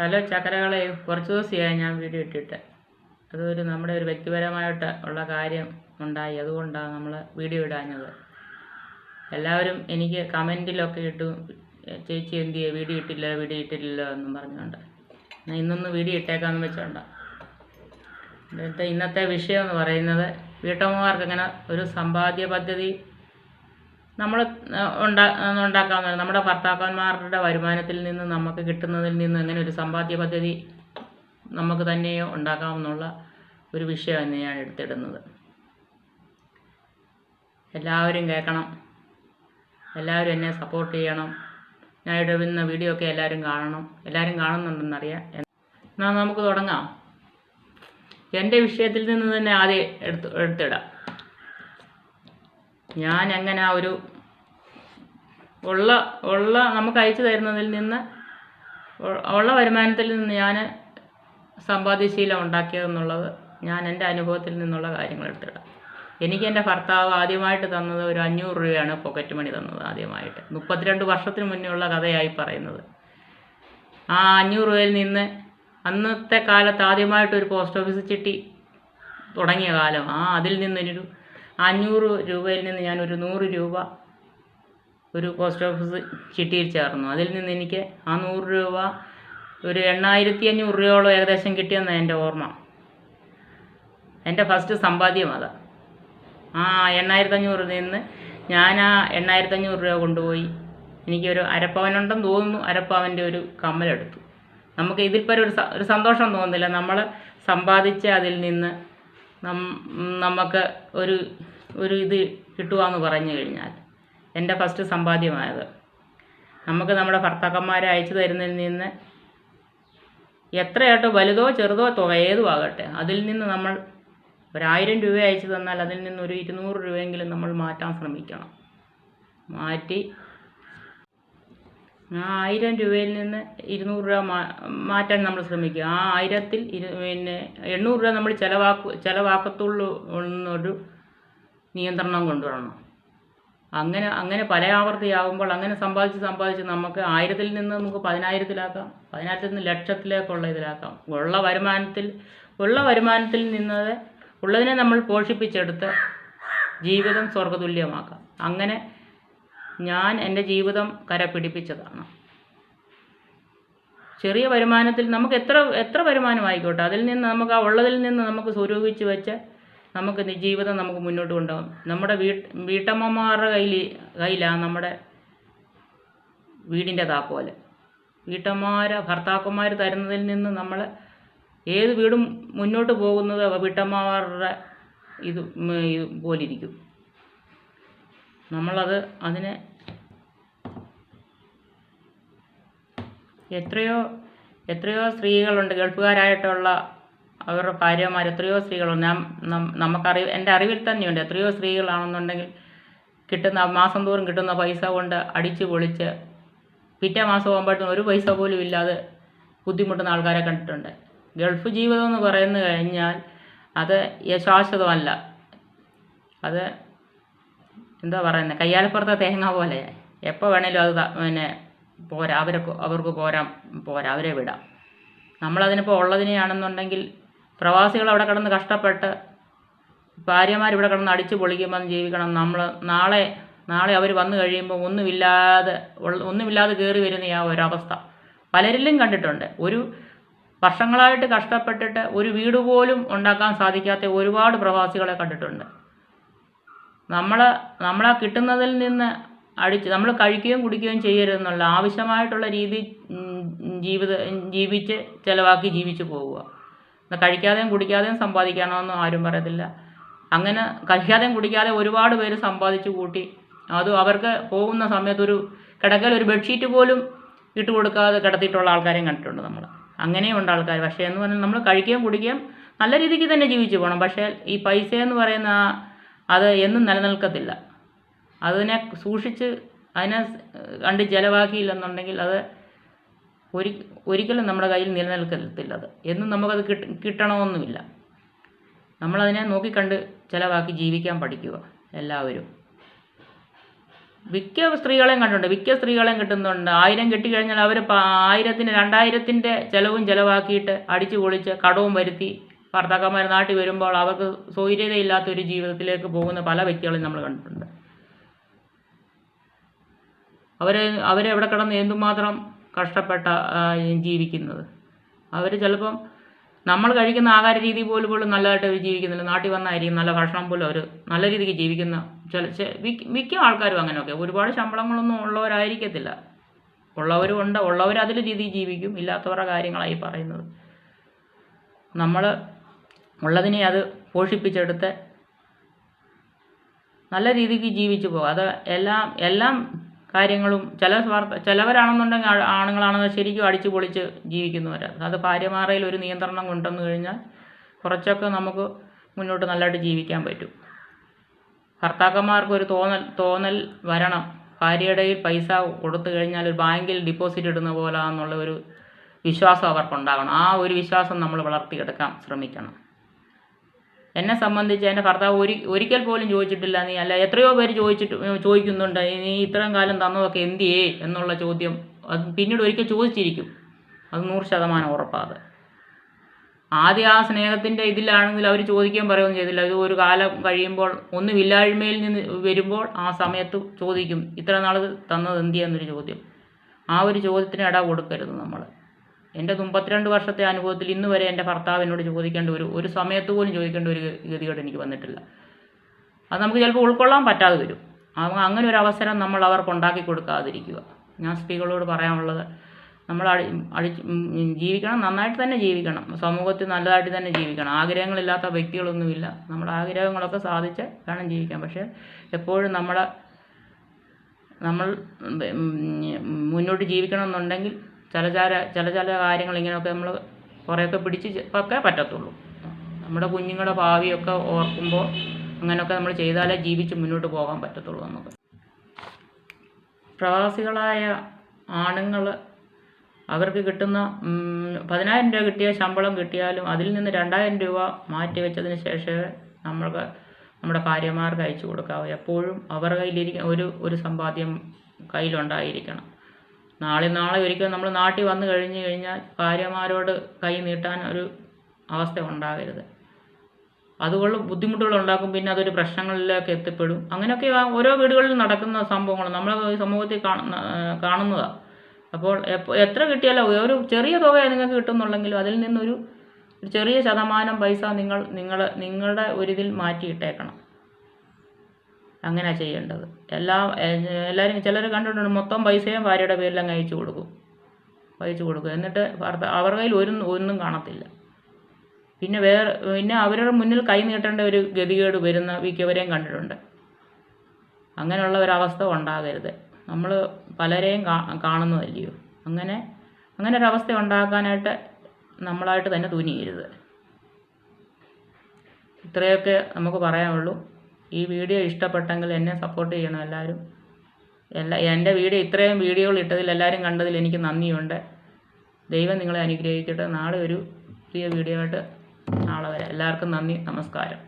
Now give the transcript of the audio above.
Hello ചക്കരകളെ കുറച്ച് ദിവസമായി ഞാൻ വീഡിയോ ഇട്ടിട്ട്. അതൊരു നമ്മുടെ ഒരു വ്യക്തിപരമായിട്ട് ഉള്ള കാര്യം ഉണ്ടായി. അതുകൊണ്ടാണ് നമ്മൾ വീഡിയോ ഇടാഞ്ഞത്. എല്ലാവരും എനിക്ക് കമന്റിലൊക്കെ ഇട്ടു ചേച്ചി എന്ത് ചെയ്യുക വീഡിയോ ഇട്ടില്ല വീഡിയോ ഇട്ടില്ല എന്നും പറഞ്ഞുകൊണ്ട്. ഇന്നൊന്ന് വീഡിയോ ഇട്ടേക്കാമെന്ന് വെച്ചോണ്ട. ഇന്നത്തെ ഇന്നത്തെ വിഷയം എന്ന് പറയുന്നത് വീട്ടമ്മമാർക്ക് ഇങ്ങനെ ഒരു സമ്പാദ്യ പദ്ധതി നമ്മൾ ഉണ്ടാ ഉണ്ടാക്കാവുന്ന നമ്മുടെ ഭർത്താക്കന്മാരുടെ വരുമാനത്തിൽ നിന്ന് നമുക്ക് കിട്ടുന്നതിൽ നിന്ന് എങ്ങനെ ഒരു സമ്പാദ്യ പദ്ധതി നമുക്ക് തന്നെയോ ഉണ്ടാക്കാമെന്നുള്ള ഒരു വിഷയം ഞാൻ എടുത്തിടുന്നത്. എല്ലാവരും കേൾക്കണം. എല്ലാവരും എന്നെ സപ്പോർട്ട് ചെയ്യണം. ഞാൻ ഇടുന്ന വീഡിയോ ഒക്കെ എല്ലാവരും കാണണം. എല്ലാവരും കാണുന്നുണ്ടെന്നറിയാം. എന്നാൽ നമുക്ക് തുടങ്ങാം. എന്റെ വിഷയത്തിൽ നിന്ന് തന്നെ ആദ്യം എടുത്ത് എടുത്തിടാം. ഞാൻ അങ്ങനെ ആ ഒരു ഉള്ള ഉള്ള നമുക്ക് അയച്ചു തരുന്നതിൽ നിന്ന് ഉള്ള വരുമാനത്തിൽ നിന്ന് ഞാൻ സമ്പാദ്യശീലം ഉണ്ടാക്കിയതെന്നുള്ളത് ഞാൻ എന്റെ അനുഭവത്തിൽ നിന്നുള്ള കാര്യങ്ങൾ എടുത്തിടാം. എനിക്ക് എന്റെ ഭർത്താവ് ആദ്യമായിട്ട് തന്നത് ഒരു അഞ്ഞൂറ് രൂപയാണ് പോക്കറ്റ് മണി തന്നത് ആദ്യമായിട്ട്. മുപ്പത്തിരണ്ട് വർഷത്തിന് മുന്നേ ഉള്ള കഥയായി പറയുന്നത്. ആ അഞ്ഞൂറ് രൂപയിൽ നിന്ന് അന്നത്തെ കാലത്ത് ആദ്യമായിട്ട് ഒരു പോസ്റ്റ് ഓഫീസ് ചിട്ടി തുടങ്ങിയ കാലം. ആ അതിൽ നിന്നൊരു അഞ്ഞൂറ് രൂപയിൽ നിന്ന് ഞാൻ ഒരു നൂറ് രൂപ ഒരു പോസ്റ്റ് ഓഫീസ് ചിട്ടിയിൽ ചേർന്നു അതിൽ നിന്ന് എനിക്ക് ആ നൂറ് രൂപ ഒരു എണ്ണായിരത്തി അഞ്ഞൂറ് രൂപയോളം ഏകദേശം കിട്ടിയെന്നാണ് എന്റെ ഓർമ്മ. എന്റെ ഫസ്റ്റ് സമ്പാദ്യം അതാ. ആ എണ്ണായിരത്തി അഞ്ഞൂറ് നിന്ന് ഞാൻ ആ എണ്ണായിരത്തി അഞ്ഞൂറ് രൂപ കൊണ്ടുപോയി. എനിക്കൊരു അരപ്പവനുണ്ടെന്ന് തോന്നുന്നു. അരപ്പവന്റെ ഒരു കമ്മലെടുത്തു. നമുക്ക് ഇതിൽ ഒരു ഒരു സന്തോഷം തോന്നുന്നില്ല. നമ്മൾ സമ്പാദിച്ച അതിൽ നിന്ന് നമുക്ക് ഒരു ഒരു ഇത് കിട്ടുകയെന്ന് പറഞ്ഞു കഴിഞ്ഞാൽ എന്റെ ഫസ്റ്റ് സമ്പാദ്യമായത്. നമുക്ക് നമ്മുടെ ഭർത്താക്കന്മാരെ അയച്ചു തരുന്നതിൽ നിന്ന് എത്രയാട്ടോ വലുതോ ചെറുതോ തുക ഏതും ആകട്ടെ അതിൽ നിന്ന് നമ്മൾ ഒരായിരം രൂപ അയച്ചു തന്നാൽ അതിൽ നിന്ന് ഒരു ഇരുന്നൂറ് രൂപയെങ്കിലും നമ്മൾ മാറ്റാൻ ശ്രമിക്കണം. മാറ്റി ആ ആയിരം രൂപയിൽ നിന്ന് ഇരുന്നൂറ് രൂപ മാറ്റാൻ നമ്മൾ ശ്രമിക്കുക. ആ ആയിരത്തിൽ ഇരു പിന്നെ എണ്ണൂറ് രൂപ നമ്മൾ ചിലവാക്കു ചിലവാക്കത്തുള്ളൂ എന്നൊരു നിയന്ത്രണം കൊണ്ടുവരണം. അങ്ങനെ അങ്ങനെ പല ആവർത്തിയാകുമ്പോൾ അങ്ങനെ സമ്പാദിച്ച് സമ്പാദിച്ച് നമുക്ക് ആയിരത്തിൽ നിന്ന് നമുക്ക് പതിനായിരത്തിലാക്കാം. പതിനായിരത്തിൽ നിന്ന് ലക്ഷത്തിലേക്കുള്ള ഇതിലാക്കാം. ഉള്ള വരുമാനത്തിൽ ഉള്ള വരുമാനത്തിൽ നിന്നത് ഉള്ളതിനെ നമ്മൾ പോഷിപ്പിച്ചെടുത്ത് ജീവിതം സ്വർഗതുല്യമാക്കാം അങ്ങനെ ഞാൻ എന്റെ ജീവിതം കര പിടിപ്പിച്ചതാണ്. ചെറിയ വരുമാനത്തിൽ നമുക്ക് എത്ര എത്ര വരുമാനമായിക്കോട്ടെ? അതിൽ നിന്ന് നമുക്ക് ആ ഉള്ളതിൽ നിന്ന് നമുക്ക് സ്വരൂപിച്ച് വെച്ച് നമുക്ക് ജീവിതം നമുക്ക് മുന്നോട്ട് കൊണ്ടുപോകാം. നമ്മുടെ വീട്ട് വീട്ടമ്മമാരുടെ കയ്യിൽ കയ്യിലാണ് നമ്മുടെ വീടിന്റെ താക്കോൽ. വീട്ടമ്മമാരെ ഭർത്താക്കന്മാർ തരുന്നതിൽ നിന്ന് നമ്മൾ ഏത് വീടും മുന്നോട്ട് പോകുന്നത് വീട്ടമ്മമാരുടെ ഇത് പോലിരിക്കും. നമ്മളത് അതിനെ എത്രയോ എത്രയോ സ്ത്രീകളുണ്ട് ഗൾഫുകാരായിട്ടുള്ള അവരുടെ ഭാര്യമാർ എത്രയോ സ്ത്രീകളുണ്ട്. നമുക്കറി എന്റെ അറിവിൽ തന്നെയുണ്ട്. എത്രയോ സ്ത്രീകളാണെന്നുണ്ടെങ്കിൽ കിട്ടുന്ന മാസം തോറും കിട്ടുന്ന പൈസ കൊണ്ട് അടിച്ചു പൊളിച്ച് പിറ്റേ മാസം ആകുമ്പോഴത്തേനും ഒരു പൈസ പോലും ഇല്ലാതെ ബുദ്ധിമുട്ടുന്ന ആൾക്കാരെ കണ്ടിട്ടുണ്ട്. ഗൾഫ് ജീവിതം എന്ന് പറയുന്നു കഴിഞ്ഞാൽ അത് യശാശ്വതമല്ല. ശാശ്വതമല്ല അത് എന്താ പറയുന്നത് കയ്യാലപ്പുറത്തെ തേങ്ങ പോലെ. എപ്പോൾ വേണേലും അത് പിന്നെ പോരാ അവർക്ക് അവർക്ക് പോരാ പോരാ അവരെ വിടാം. നമ്മളതിനിപ്പോൾ ഉള്ളതിനെയാണെന്നുണ്ടെങ്കിൽ പ്രവാസികൾ അവിടെ കിടന്ന് കഷ്ടപ്പെട്ട് ഭാര്യമാർ ഇവിടെ കിടന്ന് അടിച്ചു പൊളിക്കുമ്പോൾ ജീവിക്കണം. നമ്മൾ നാളെ നാളെ അവർ വന്നു കഴിയുമ്പോൾ ഒന്നുമില്ലാതെ ഒന്നുമില്ലാതെ കയറി വരുന്ന ആ ഒരവസ്ഥ. പലരിലും കണ്ടിട്ടുണ്ട്. ഒരു വർഷങ്ങളായിട്ട് കഷ്ടപ്പെട്ടിട്ട് ഒരു വീട് പോലും ഉണ്ടാക്കാൻ സാധിക്കാത്ത ഒരുപാട് പ്രവാസികളെ കണ്ടിട്ടുണ്ട്. നമ്മൾ നമ്മളാ കിട്ടുന്നതിൽ നിന്ന് അടിച്ച് നമ്മൾ കഴിക്കുകയും കുടിക്കുകയും ചെയ്യരുതെന്നുള്ള ആവശ്യമായിട്ടുള്ള രീതി ജീവിത ജീവിച്ച് ചിലവാക്കി ജീവിച്ചു പോവുക. കഴിക്കാതെയും കുടിക്കാതെയും സമ്പാദിക്കണമെന്നും ആരും പറയത്തില്ല. അങ്ങനെ കഴിക്കാതെയും കുടിക്കാതെ ഒരുപാട് പേര് സമ്പാദിച്ചു കൂട്ടി. അത് അവർക്ക് പോകുന്ന സമയത്ത് ഒരു കിടക്കൽ ഒരു ബെഡ്ഷീറ്റ് പോലും ഇട്ട് കൊടുക്കാതെ കിടത്തിയിട്ടുള്ള ആൾക്കാരെയും കണ്ടിട്ടുണ്ട് നമ്മൾ അങ്ങനെയുണ്ട് ആൾക്കാർ പക്ഷേ എന്ന് പറഞ്ഞാൽ നമ്മൾ കഴിക്കുകയും കുടിക്കുകയും നല്ല രീതിക്ക് തന്നെ ജീവിച്ചു പോകണം പക്ഷേ ഈ പൈസ എന്ന് പറയുന്ന ആ- അത് എന്നും നിലനിൽക്കത്തില്ല. അതിനെ സൂക്ഷിച്ച് അതിനെ കണ്ട് ചിലവാക്കിയില്ലെന്നുണ്ടെങ്കിൽ അത് ഒരി ഒരിക്കലും നമ്മുടെ കയ്യിൽ നിലനിൽക്കത്തില്ല അത് എന്നും നമുക്കത് കിട്ട കിട്ടണമെന്നുമില്ല. നമ്മളതിനെ നോക്കിക്കണ്ട് ചിലവാക്കി ജീവിക്കാൻ പഠിക്കുക എല്ലാവരും. മിക്ക സ്ത്രീകളെയും കണ്ടിട്ടുണ്ട്. മിക്ക സ്ത്രീകളെയും കിട്ടുന്നുണ്ട്. ആയിരം കെട്ടിക്കഴിഞ്ഞാൽ അവർ ആയിരത്തിന് രണ്ടായിരത്തിന്റെ ചിലവും ചിലവാക്കിയിട്ട് അടിച്ചു പൊളിച്ച് കടവും വരുത്തി ഭർത്താക്കന്മാർ നാട്ടിൽ വരുമ്പോൾ അവർക്ക് സ്വൈര്യതയില്ലാത്ത ഒരു ജീവിതത്തിലേക്ക് പോകുന്ന പല വ്യക്തികളെയും നമ്മൾ കണ്ടിട്ടുണ്ട്. അവരെ അവരെവിടെ കിടന്ന് എന്തുമാത്രം കഷ്ടപ്പെട്ട ജീവിക്കുന്നത്. അവർ ചിലപ്പം നമ്മൾ കഴിക്കുന്ന ആഹാര രീതി പോലും പോലും നല്ലതായിട്ട് അവർ ജീവിക്കുന്നില്ല. നാട്ടിൽ വന്നായിരിക്കും നല്ല ഭക്ഷണം പോലും അവർ നല്ല രീതിക്ക് ജീവിക്കുന്ന ചില മിക്ക മിക്ക ആൾക്കാരും അങ്ങനെയൊക്കെ. ഒരുപാട് ശമ്പളങ്ങളൊന്നും ഉള്ളവരായിരിക്കത്തില്ല. ഉള്ളവരും ഉണ്ട്. ഉള്ളവർ അതിൽ രീതിയിൽ ജീവിക്കും. ഇല്ലാത്തവരുടെ കാര്യങ്ങളായി പറയുന്നത്. നമ്മൾ ഉള്ളതിനെ അത് പോഷിപ്പിച്ചെടുത്ത് നല്ല രീതിക്ക് ജീവിച്ചു പോകും. അത് എല്ലാം എല്ലാം കാര്യങ്ങളും ചില സ്വാർത്ഥ ചിലവരാണെന്നുണ്ടെങ്കിൽ ആണുങ്ങളാണെന്ന് ശരിക്കും അടിച്ചു പൊളിച്ച് ജീവിക്കുന്നവരാണ് അത് ഭാര്യമാരയിൽ ഒരു നിയന്ത്രണം കൊണ്ടുവന്നു കഴിഞ്ഞാൽ കുറച്ചൊക്കെ നമുക്ക് മുന്നോട്ട് നല്ലതായിട്ട് ജീവിക്കാൻ പറ്റും. ഭർത്താക്കന്മാർക്ക് ഒരു തോന്നൽ തോന്നൽ വരണം. ഭാര്യയുടെ പൈസ കൊടുത്തു കഴിഞ്ഞാൽ ഒരു ബാങ്കിൽ ഡിപ്പോസിറ്റ് ഇടുന്ന പോലെ എന്നുള്ള ഒരു വിശ്വാസം അവർക്കുണ്ടാകണം. ആ ഒരു വിശ്വാസം നമ്മൾ വളർത്തിയെടുക്കാൻ ശ്രമിക്കണം. എന്നെ സംബന്ധിച്ച് എന്റെ ഭർത്താവ് ഒരു ഒരിക്കൽ പോലും ചോദിച്ചിട്ടില്ല. നീ അല്ല എത്രയോ പേര് ചോദിച്ചിട്ട് ചോദിക്കുന്നുണ്ട്. നീ ഇത്രയും കാലം തന്നതൊക്കെ എന്തിയേ എന്നുള്ള ചോദ്യം അത് പിന്നീട് ഒരിക്കൽ ചോദിച്ചിരിക്കും. അത് നൂറ് ശതമാനം ഉറപ്പാണ് ആദ്യം ആ സ്നേഹത്തിന്റെ ഇതിലാണെങ്കിൽ അവർ ചോദിക്കുകയും പറയുകയും ചെയ്തില്ല. ഇത് ഒരു കാലം കഴിയുമ്പോൾ ഒന്നുമില്ലായ്മയിൽ നിന്ന് വരുമ്പോൾ ആ സമയത്ത് ചോദിക്കും ഇത്ര നാൾ തന്നത് എന്തിയെന്നൊരു ചോദ്യം. ആ ഒരു ചോദ്യത്തിന് ഇട കൊടുക്കരുത് നമ്മൾ എന്റെ മുപ്പത്തിരണ്ട് വർഷത്തെ അനുഭവത്തിൽ ഇന്ന് വരെ എന്റെ ഭർത്താവ് എന്നോട് ചോദിക്കേണ്ട ഒരു ഒരു സമയത്ത് പോലും ചോദിക്കേണ്ട ഒരു ഗതികേട് എനിക്ക് വന്നിട്ടില്ല. അത് നമുക്ക് ചിലപ്പോൾ ഉൾക്കൊള്ളാൻ പറ്റാതെ വരും. അങ്ങനെ ഒരു അവസരം നമ്മൾ അവർക്ക് ഉണ്ടാക്കി കൊടുക്കാതിരിക്കുക. ഞാൻ സ്ത്രീകളോട് പറയാനുള്ളത് നമ്മൾ അടി ജീവിക്കണം നന്നായിട്ട് തന്നെ ജീവിക്കണം സമൂഹത്തിൽ നല്ലതായിട്ട് തന്നെ ജീവിക്കണം. ആഗ്രഹങ്ങളില്ലാത്ത വ്യക്തികളൊന്നുമില്ല. നമ്മുടെ ആഗ്രഹങ്ങളൊക്കെ സാധിച്ച് വേണം ജീവിക്കാൻ. പക്ഷേ എപ്പോഴും നമ്മളെ നമ്മൾ മുന്നോട്ട് ജീവിക്കണം എന്നുണ്ടെങ്കിൽ ചില ചില ചില ചില കാര്യങ്ങൾ ഇങ്ങനെയൊക്കെ നമ്മൾ കുറേയൊക്കെ പിടിച്ച് ഒക്കെ പറ്റത്തുള്ളൂ. നമ്മുടെ കുഞ്ഞുങ്ങളുടെ ഭാവിയൊക്കെ ഓർക്കുമ്പോൾ അങ്ങനെയൊക്കെ നമ്മൾ ചെയ്താലേ ജീവിച്ച് മുന്നോട്ട് പോകാൻ പറ്റത്തുള്ളൂ നമുക്ക്. പ്രവാസികളായ ആണുങ്ങൾ അവർക്ക് കിട്ടുന്ന പതിനായിരം രൂപ കിട്ടിയ ശമ്പളം കിട്ടിയാലും അതിൽ നിന്ന് രണ്ടായിരം രൂപ മാറ്റി വെച്ചതിന് ശേഷമേ നമ്മൾക്ക് നമ്മുടെ ഭാര്യമാർക്ക് അയച്ചു കൊടുക്കാവൂ. എപ്പോഴും അവരുടെ കയ്യിലിരിക്കുന്ന ഒരു ഒരു സമ്പാദ്യം കയ്യിലുണ്ടായിരിക്കണം. നാളെ നാളെ ഒരിക്കൽ നമ്മൾ നാട്ടിൽ വന്നു കഴിഞ്ഞു കഴിഞ്ഞാൽ ഭാര്യമാരോട് കൈ നീട്ടാൻ ഒരു അവസ്ഥ ഉണ്ടാകരുത്. അതുകൊണ്ട് ബുദ്ധിമുട്ടുകൾ ഉണ്ടാക്കും പിന്നെ അതൊരു പ്രശ്നങ്ങളിലേക്ക് എത്തിപ്പെടും. അങ്ങനെയൊക്കെ ഓരോ വീടുകളിൽ നടക്കുന്ന സംഭവങ്ങൾ നമ്മൾ സമൂഹത്തിൽ കാണുന്ന കാണുന്നതാണ് അപ്പോൾ എത്ര കിട്ടിയാലും ഒരു ചെറിയ തുക നിങ്ങൾക്ക് കിട്ടുന്നുണ്ടെങ്കിലും അതിൽ നിന്നൊരു ചെറിയ ശതമാനം പൈസ നിങ്ങൾ നിങ്ങളുടെ നിങ്ങളുടെ ഒരിതിൽ മാറ്റിയിട്ടേക്കണം. അങ്ങനെ ചെയ്യേണ്ടത്. എല്ലാ എല്ലാവരും ചിലർ കണ്ടിട്ടുണ്ട് മൊത്തം പൈസയും ഭാര്യയുടെ അങ്ങ് അയച്ചു കൊടുക്കും. അയച്ചു കൊടുക്കും. എന്നിട്ട് അവരുടെ കയ്യിൽ ഒരു ഒന്നും കാണത്തില്ല. പിന്നെ വേറെ പിന്നെ അവരുടെ മുന്നിൽ കൈ നീട്ടേണ്ട ഒരു ഗതികേട് വരുന്ന മിക്കവരെയും കണ്ടിട്ടുണ്ട്. അങ്ങനെയുള്ള ഒരവസ്ഥ ഉണ്ടാകരുത്. നമ്മൾ പലരെയും കാണുന്നതല്ലയോ? അങ്ങനെ അങ്ങനെ ഒരവസ്ഥ ഉണ്ടാക്കാനായിട്ട് നമ്മളായിട്ട് തന്നെ തുനിയരുത്. ഇത്രയൊക്കെ നമുക്ക് പറയാനുള്ളൂ. ഈ വീഡിയോ ഇഷ്ടപ്പെട്ടെങ്കിൽ എന്നെ സപ്പോർട്ട് ചെയ്യണം എല്ലാവരും. എല്ലാ എന്റെ വീഡിയോ ഇത്രയും വീഡിയോകൾ ഇട്ടതിൽ എല്ലാവരും കണ്ടതിൽ എനിക്ക് നന്ദിയുണ്ട്. ദൈവം നിങ്ങളെ അനുഗ്രഹിക്കട്ടെ. നാളെ ഒരു പുതിയ വീഡിയോ ആയിട്ട് നാളെ വരാം. എല്ലാവർക്കും നന്ദി നമസ്കാരം.